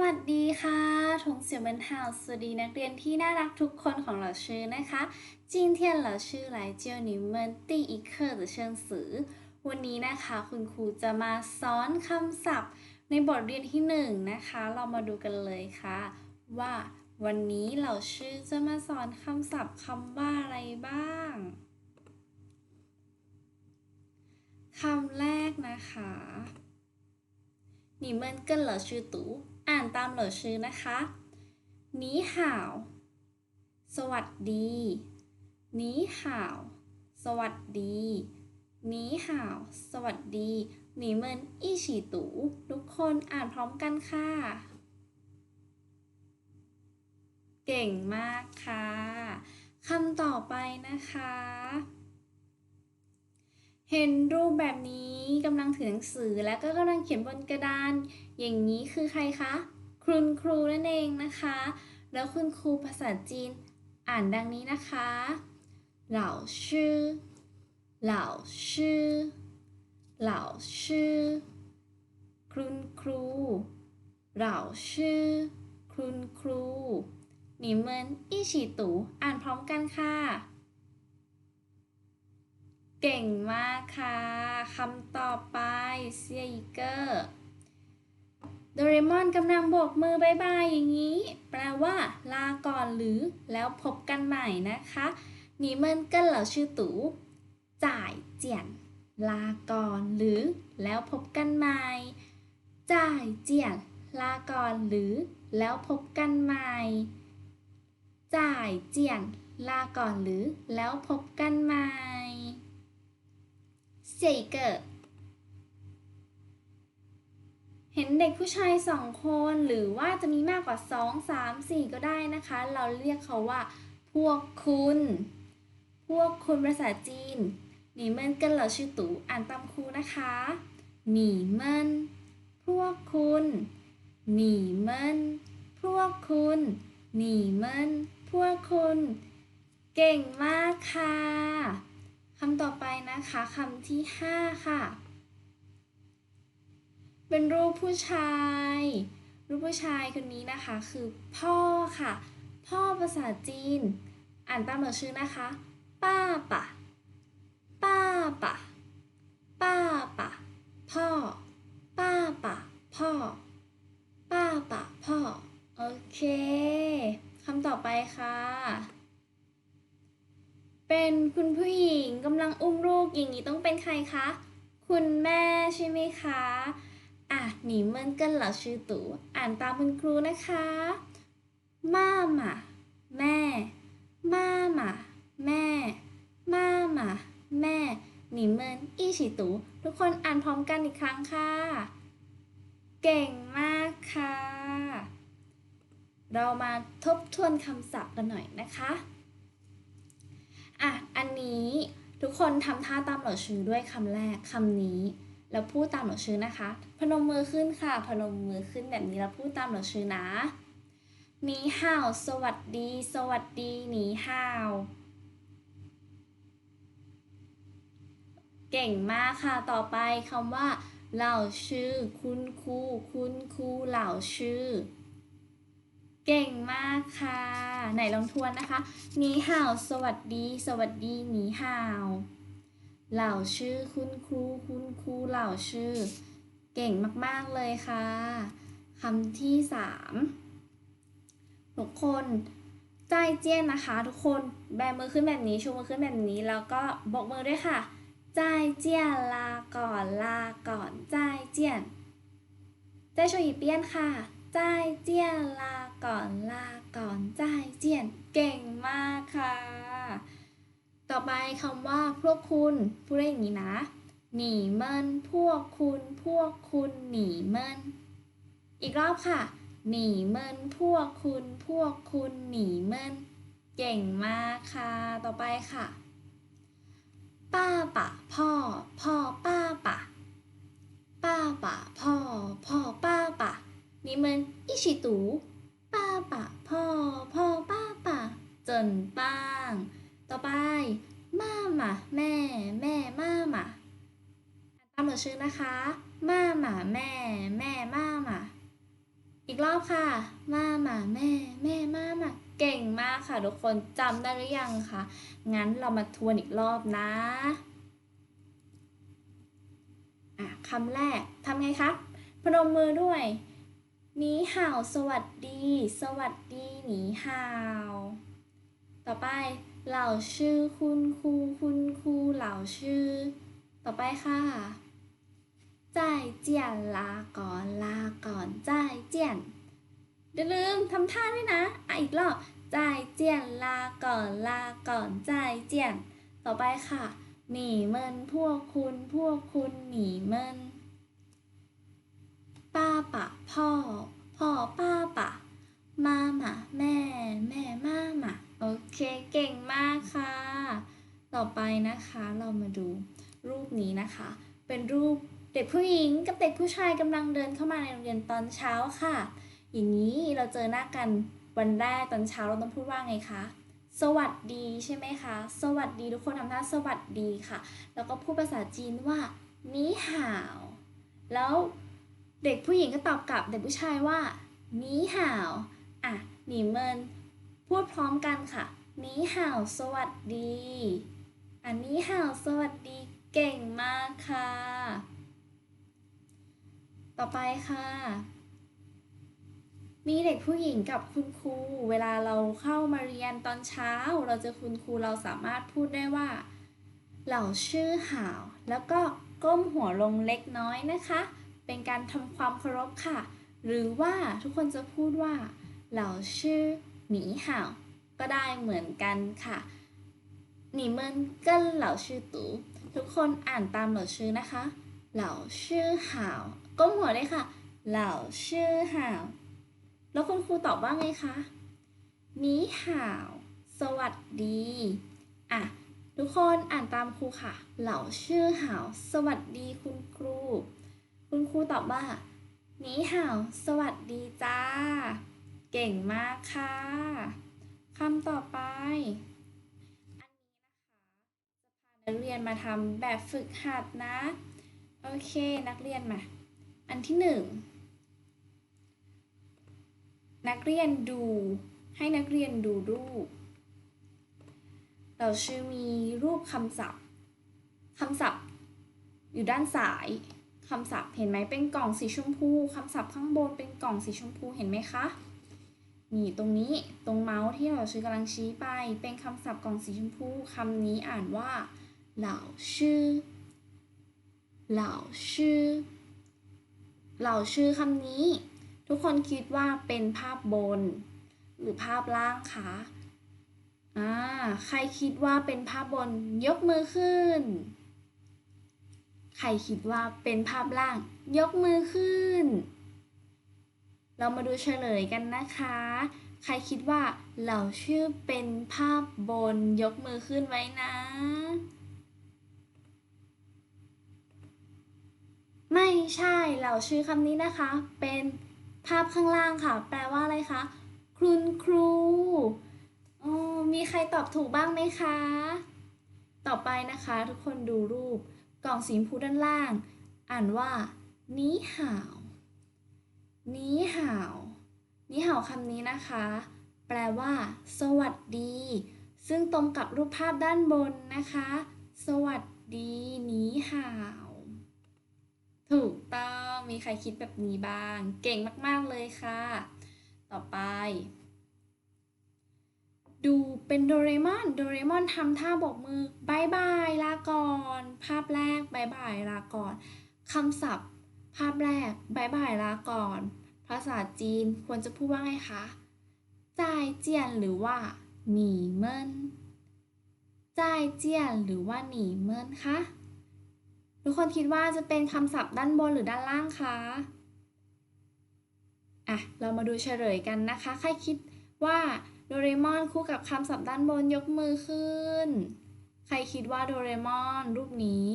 วัสดีค่ะ同学们好สวัสดีนักเรียนที่น่ารักทุกคนของเราชื่อนะคะ今天老师来教你们第一课的生词วันนี้นะคะคุณครูจะมาสอนคำศัพท์ ในบทเรียนที่หนึ่งนะคะ เรามาดูกันเลยค่ะ ว่าวันนี้เราชื่อจะมาสอนคำศัพท์คำว่าอะไรบ้างคำแรกนะคะ你们跟老师读 อ่านตามเหล่าชื่อนะคะหนีห่าว สวัสดีหนีห่าว สวัสดีหนีห่าว สวัสดีหนีเมินอีฉีตูทุกคนอ่านพร้อมกันค่ะ เก่งมากค่ะคำต่อไปนะคะ เห็นรูปแบบนี้กำลังถือหนังสือและก็กำลังเขียนบนกระดาน อย่างนี้คือใครคะ คุณครูนั่นเองนะคะ แล้วคุณครูภาษาจีนอ่านดังนี้นะคะเหล่าชื่อเหล่าชื่อเหล่าชื่อคุณครูเหล่าชื่อคุณครู你们一起读อ่านพร้อมกันค่ะ เก่งมากค่ะคำต่อไปเซียอีเกอร์โดเรมอนกำลังโบกมือบายบายอย่างนี้ แปลว่า ลาก่อนหรือแล้วพบกันใหม่นะคะหนีเมินเกันเหล่าชื่อตูจ่ายเจียน ลาก่อนหรือ แล้วพบกันใหม่ จ่ายเจียน ลาก่อนหรือ แล้วพบกันใหม่ จ่ายเจียน ลาก่อนหรือ แล้วพบกันใหม่ 下一个เห็นเด็กผู้ชายสองคนหรือว่าจะมีมากกว่าสองสามสี่ก็ได้นะคะ เราเรียกเขาว่า พวกคุณ พวกคุณภาษาจีนหนีเมินกันเหล่าชื่อตู่อ่านตามครูนะคะหนีเมินพวกคุณหนีเมินพวกคุณหนีเมินพวกคุณ เก่งมากค่ะ คำต่อไปนะคะคำที่ 5 ค่ะ เป็นรูปผู้ชาย รูปผู้ชายคนนี้นะคะ คือพ่อค่ะ พ่อภาษาจีน อ่านตามหนังชื่อนะคะ ป้าปะป้าปะป้าปะพ่อ ป้าปะพ่อ ป้าปะพ่อ โอเคคำต่อไปค่ะ เป็นคุณผู้หญิงกำลังอุ้มลูกอย่างนี้ต้องเป็นใครคะ คุณแม่ใช่ไหมคะอะหนีเมินกันเหล่าชื่อตู่อ่านตามคุณครูนะคะม่าหมาแม่ม่าหมาแม่ม่าหมาแม่หนีเมินอีฉีตู่ทุกคนอ่านพร้อมกันอีกครั้งค่ะ เก่งมากค่ะ เรามาทบทวนคำศัพท์กันหน่อยนะคะ อะ อันนี้ทุกคนทำท่าตามเหล่าชื่อด้วยคำแรกคำนี้ แล้วพูดตามเหล่าชื่อนะคะ พนมมือขึ้นค่ะ พนมมือขึ้นแบบนี้แล้วพูดตามเหล่าชื่อนะนีห่าวสวัสดี สวัสดีหนีห่าวเก่งมากค่ะ ต่อไปคำว่า เหล่าชื่อ คุณครู คุณครู เหล่าชื่อ เก่งมากค่ะ ไหนลองทวนนะคะหนีห่าว สวัสดี สวัสดีหนีห่าว เหล่าชื่อคุณครูคุณครูเหล่าชื่อ เก่งมากๆเลยค่ะคำที่สามทุกคนใจเจี้ยนนะคะ ทุกคนแบมือขึ้นแบบนี้ชูมือขึ้นแบบนี้ แล้วก็บอกมือด้วยค่ะใจเจี้ยนลาก่อนลาก่อนใจเจี้ยนใจช่วยอีเปี้ยนค่ะ ใจเจี้ยนลาก่อนลาก่อนใจเจี้ยนเก่งมากค่ะ ต่อไปคำว่าพวกคุณพูดได้อย่างนี้นะ หนีเมินพวกคุณพวกคุณหนีเมินอีกรอบค่ะ หนีเมินพวกคุณพวกคุณหนีเมินเก่งมากค่ะ ต่อไปค่ะ ป้าปะพ่อพ่อป้า 起读ป้าปะพ่อพ่อป้าปะจนป้าง ต่อไปม่าหมาแม่แม่ม่าหมาตามหนูชื่อนะคะม่าหมาแม่แม่ม่าหมาอีกรอบค่ะมาหมาแม่แม่มาหมาเก่งมากค่ะทุกคนจำได้หรือยังคะงั้นเรามาทวนอีกรอบนะอะคำแรกทำไงคะพนมมือด้วย หนีห่าวสวัสดี สวัสดีหนีห่าว ต่อไปเหล่าชื่อคุณครูคุณครูเหล่าชื่อ ต่อไปค่ะจ่ายเจียนลาก่อนลาก่อนจ่ายเจียนอย่าลืมทำท่าด้วยนะอะอีกรอบจ่ายเจียนลาก่อนลาก่อนจ่ายเจียน ต่อไปค่ะ หนีเมินพวกคุณพวกคุณหนีเมิน ป้าปะพ่อ พ่อป้าปะมาหมาแม่ แม่มาหมาโอเคเก่งมากค่ะ ต่อไปนะคะเรามาดูรูปนี้นะคะ เป็นรูปเด็กผู้หญิงกับเด็กผู้ชายกำลังเดินเข้ามาในโรงเรียนตอนเช้าค่ะ อย่างนี้เราเจอหน้ากันวันแรกตอนเช้าเราต้องพูดว่าไงคะ สวัสดีใช่ไหมคะ สวัสดีทุกคนทำท่าสวัสดีค่ะ แล้วก็พูดภาษาจีนว่า นี่ห่าว แล้ว เด็กผู้หญิงก็ตอบกลับเด็กผู้ชายว่านีห่าว อะหนีเมิน พูดพร้อมกันค่ะนีห่าว สวัสดีอันนี้ห่าว สวัสดี เก่งมากค่ะ ต่อไปค่ะ มีเด็กผู้หญิงกับคุณครู เวลาเราเข้ามาเรียนตอนเช้า เราเจอคุณครูเราสามารถพูดได้ว่าเหล่าชื่อห่าว แล้วก็ก้มหัวลงเล็กน้อยนะคะ เป็นการทำความเคารพค่ะ หรือว่าทุกคนจะพูดว่าเหล่าชื่อหนีห่าวก็ได้เหมือนกันค่ะหนีเมินเกิ้นเหล่าชื่อตูทุกคนอ่านตามเหล่าชื่อนะคะ เหล่าชื่อห่าวก้มหัวเลยค่ะ เหล่าชื่อห่าวแล้วคุณครูตอบว่าไงคะหนีห่าว สวัสดี อะ ทุกคนอ่านตามครูค่ะ เหล่าชื่อห่าว สวัสดีคุณครู คุณครูตอบว่าหนีห่าวสวัสดีจ้า เก่งมากค่ะคำต่อไป อันนี้นะคะจะพานักเรียนมาทำแบบฝึกหัดนะ โอเคนักเรียนมา อันที่หนึ่งนักเรียนดู ให้นักเรียนดูรูป เราชื่อมีรูปคำศัพท์คำศัพท์ อยู่ด้านซ้าย คำศัพท์เห็นไหมเป็นกล่องสีชมพูคำศัพท์ข้างบนเป็นกล่องสีชมพูเห็นไหมคะนี่ตรงนี้ตรงเมาส์ที่เราชื่อกำลังชี้ไป เป็นคำศัพท์กล่องสีชมพูคำนี้อ่านว่าเหล่าชื่อเหล่าชื่อเหล่าชื่อคำนี้ ทุกคนคิดว่าเป็นภาพบน หรือภาพล่างคะอ่าใครคิดว่าเป็นภาพบนยกมือขึ้น ใครคิดว่าเป็นภาพล่าง ยกมือขึ้น เรามาดูเฉลยกันนะคะ ใครคิดว่าเหล่าชื่อเป็นภาพบนยกมือขึ้นไว้นะ ไม่ใช่เหล่าชื่อคำนี้นะคะ เป็นภาพข้างล่างค่ะ แปลว่าอะไรคะคุณครูมีใครตอบถูกบ้างไหมคะ ต่อไปนะคะ ทุกคนดูรูป กล่องสีชมพูด้านล่าง อ่านว่านี้ห่าวนี้ห่าวนี้ห่าวคำนี้นะคะ แปลว่า สวัสดี ซึ่งตรงกับรูปภาพด้านบนนะคะ สวัสดีนี้ห่าวถูกต้องมีใครคิดแบบนี้บ้าง เก่งมาก ๆ เลยค่ะ ต่อไป ดูเป็นโดเรมอน โดเรมอนทำท่าโบกมือบายบายลาก่อน ภาพแรกบายบายลาก่อนคำศัพท์ ภาพแรกบายบายลาก่อน ภาษาจีนควรจะพูดว่าไงคะจ่ายเจียนหรือว่าหนีเมินจ่ายเจียนหรือว่าหนีเมินคะ ทุกคนคิดว่าจะเป็นคำศัพท์ด้านบนหรือด้านล่างคะอะเรามาดูเฉลยกันนะคะ ใครคิดว่า โดเรมอนคู่กับคำศัพท์ด้านบนยกมือขึ้น ใครคิดว่าโดเรมอนรูปนี้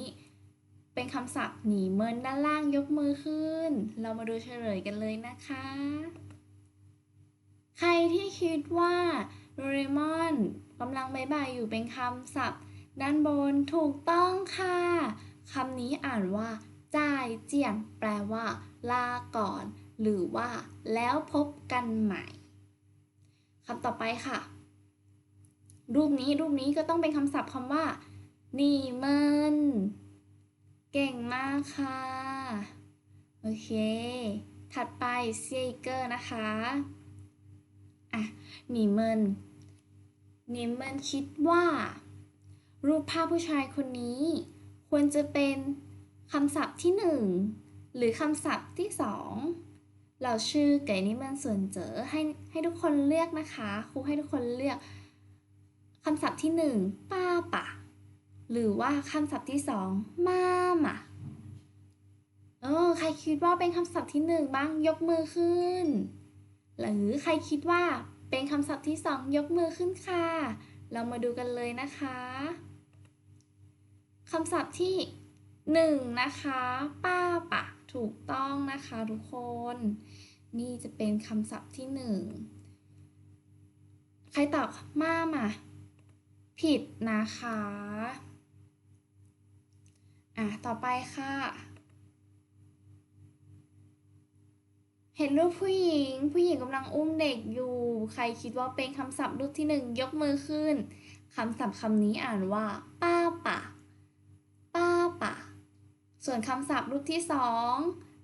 เป็นคำศัพท์หนีเมินด้านล่างยกมือขึ้น เรามาดูเฉลยกันเลยนะคะ ใครที่คิดว่าโดเรมอนกำลังบายบายอยู่เป็นคำศัพท์ ด้านบนถูกต้องค่ะคำนี้อ่านว่าจ่ายเจียงแปลว่า ลาก่อน หรือว่า แล้วพบกันใหม่ คำต่อไปค่ะ รูปนี้รูปนี้ก็ต้องเป็นคำศัพท์คำว่า นี่มัน เก่งมากค่ะ โอเค ถัดไปเซียเกอร์นะคะอะนีเมินนีเมินคิดว่า รูปภาพผู้ชายคนนี้ ควรจะเป็นคำศัพท์ที่หนึ่งหรือคำศัพท์ที่สอง เราชื่อไก่นี้มันส่วนเจอให้ให้ทุกคนเลือกนะคะครูให้ทุกคนเลือกคำศัพท์ที่หนึ่งป้าปะ หรือว่าคำศัพท์ที่สองมามาเออใครคิดว่าเป็นคำศัพท์ที่หนึ่งบ้างยกมือขึ้น หรือใครคิดว่าเป็นคำศัพท์ที่สองยกมือขึ้นค่ะ เรามาดูกันเลยนะคะคำศัพท์ที่หนึ่งนะคะ ป้าปะ ถูกต้องนะคะทุกคน นี่จะเป็นคำศัพท์ที่หนึ่งใครตอบมามาผิดนะคะอะต่อไปค่ะ เห็นรูปผู้หญิง ผู้หญิงกำลังอุ้มเด็กอยู่ ใครคิดว่าเป็นคำศัพท์รูปที่หนึ่งยกมือขึ้นคำศัพท์คำนี้อ่านว่า ป้าปะป้าปะ ส่วนคำศัพท์รูปที่สอง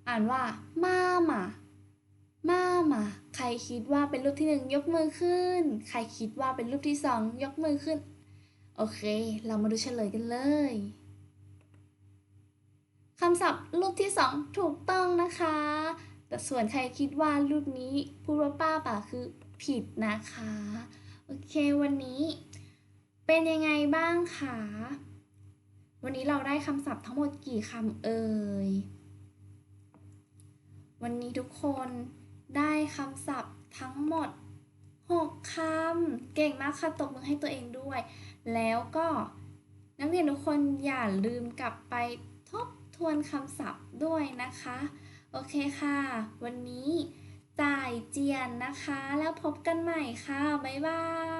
อ่านว่ามามามามาใครคิดว่าเป็นรูปที่หนึ่งยกมือขึ้น ใครคิดว่าเป็นรูปที่สองยกมือขึ้น โอเค เรามาดูเฉลยกันเลยคำศัพท์รูปที่สองถูกต้องนะคะ แต่ส่วนใครคิดว่ารูปนี้พูดว่าป้าป่าคือผิดนะคะ โอเควันนี้เป็นยังไงบ้างคะ วันนี้เราได้คำศัพท์ทั้งหมดกี่คำเอ่ย วันนี้ทุกคนได้คำศัพท์ทั้งหมด 6คำ เก่งมากค่ะตบมือให้ตัวเองด้วย แล้วก็นักเรียนทุกคนอย่าลืมกลับไปทบทวนคำศัพท์ด้วยนะคะ โอเคค่ะ วันนี้จ่ายเจียนนะคะ แล้วพบกันใหม่ค่ะ บ๊ายบาย